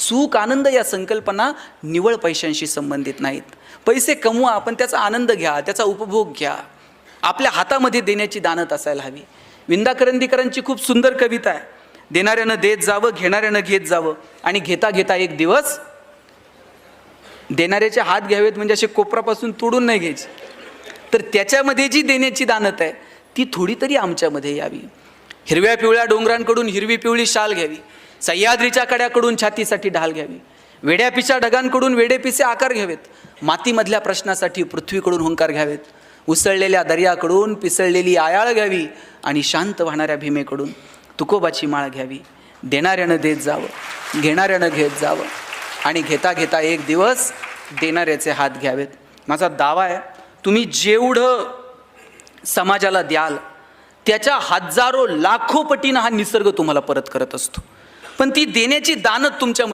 सुख आनंद या संकल्पना निवळ पैशांशी संबंधित नाहीत. पैसे कमवा आपण त्याचा आनंद घ्या त्याचा उपभोग घ्या. आपल्या हातामध्ये देण्याची दानत असायला हवी. विंदा करंदीकरांची खूप सुंदर कविता आहे. देणाऱ्यानं देत जावं घेणाऱ्यानं घेत जावं. आणि घेता घेता एक दिवस देणाऱ्याचे हात घ्यावेत म्हणजे असे कोपरापासून तोडून नाही घ्यायचे. तर त्याच्यामध्ये जी देण्याची दानत आहे ती थोडी तरी आमच्यामध्ये यावी. हिरव्या पिवळ्या डोंगरांकडून हिरवी पिवळी शाल घ्यावी. सह्याद्रीच्या कड्याकडून छातीसाठी ढाल घ्यावी. वेड्यापिच्या ढगांकडून वेडेपिसे आकार घ्यावेत. मातीमधल्या प्रश्नासाठी पृथ्वीकडून हुंकार घ्यावेत. उसळलेल्या दर्याकडून पिसळलेली आयाळ घ्यावी आणि शांत वाहणाऱ्या भीमेकडून तुकोबाची माळ घ्यावी. देणाऱ्यानं देत जावं. घेणाऱ्यानं घेत जावं. आणि घेता घेता एक दिवस देणाऱ्याचे हात घ्यावेत. माझा दावा आहे तुम्ही जेवढं समाजाला द्याल त्याच्या हजारो लाखो पटीनं हा निसर्ग तुम्हाला परत करत असतो. पण ती देण्याची दानत तुमच्या